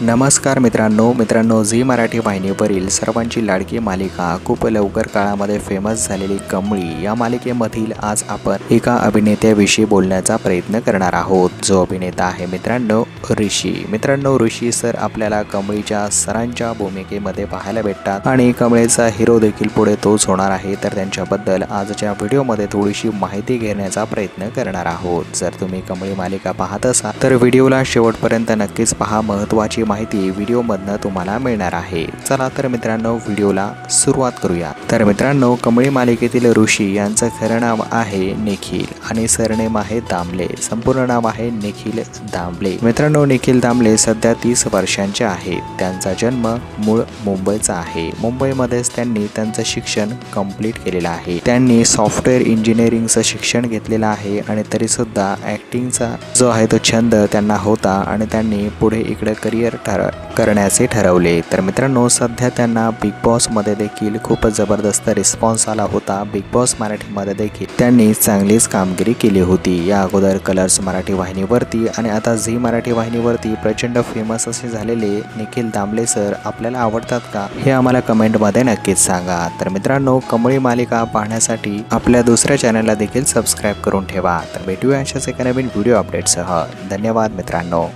नमस्कार मित्रांनो मित्रांनो झी मराठी वाहिनीवरील सर्वांची लाडकी मालिका खूप लवकर काळामध्ये फेमस झालेली कमळी या मालिकेमधील आज आपण एका अभिनेत्याविषयी बोलण्याचा प्रयत्न करणार आहोत. जो अभिनेता आहे मित्रांनो ऋषी. मित्रांनो ऋषी सर आपल्याला कमळीच्या सरांच्या भूमिकेमध्ये पाहायला भेटतात आणि कमळीचा हिरो देखील पुढे तोच होणार आहे. तर त्यांच्याबद्दल आजच्या व्हिडिओमध्ये थोडीशी माहिती घेण्याचा प्रयत्न करणार आहोत. जर तुम्ही कमळी मालिका पाहत असाल तर व्हिडिओला शेवटपर्यंत नक्कीच पहा. महत्त्वाची माहिती व्हिडिओमधनं तुम्हाला मिळणार आहे. चला तर मित्रांनो व्हिडिओला सुरुवात करूया. तर मित्रांनो कमळी मालिकेतील ऋषी यांचं खरं नाव आहे निखिल आणि सरनेम आहे दामले. संपूर्ण नाव आहे निखिल दामले. मित्रांनो निखिल दामले सध्या तीस वर्षांचे आहेत त्यांचा जन्म मूळ मुंबईचा आहे. मुंबईमध्येच त्यांनी त्यांचं शिक्षण कंप्लीट केलेलं आहे. त्यांनी सॉफ्टवेअर इंजिनिअरिंगचं शिक्षण घेतलेलं आहे आणि तरी सुद्धा ॲक्टिंगचा जो आहे तो छंद त्यांना होता आणि त्यांनी पुढे इकडे करिअर ठर करण्याचे ठरवले. तर मित्रांनो सध्या त्यांना बिग बॉसमध्ये देखील खूप जबरदस्त रिस्पॉन्स आला होता. बिग बॉस मराठीमध्ये देखील त्यांनी चांगलीच कामगिरी केली होती. या अगोदर कलर्स मराठी वाहिनीवरती आणि आता झी मराठी वाहिनीवरती प्रचंड फेमस असे झालेले निखिल दामले सर आपल्याला आवडतात का? हे आम्हाला कमेंटमध्ये नक्कीच सांगा. तर मित्रांनो कमळी मालिका पाहण्यासाठी आपल्या दुसऱ्या चॅनलला देखील सबस्क्राईब करून ठेवा. तर भेटूया अशाच एका नवीन व्हिडिओ अपडेटसह धन्यवाद मित्रांनो.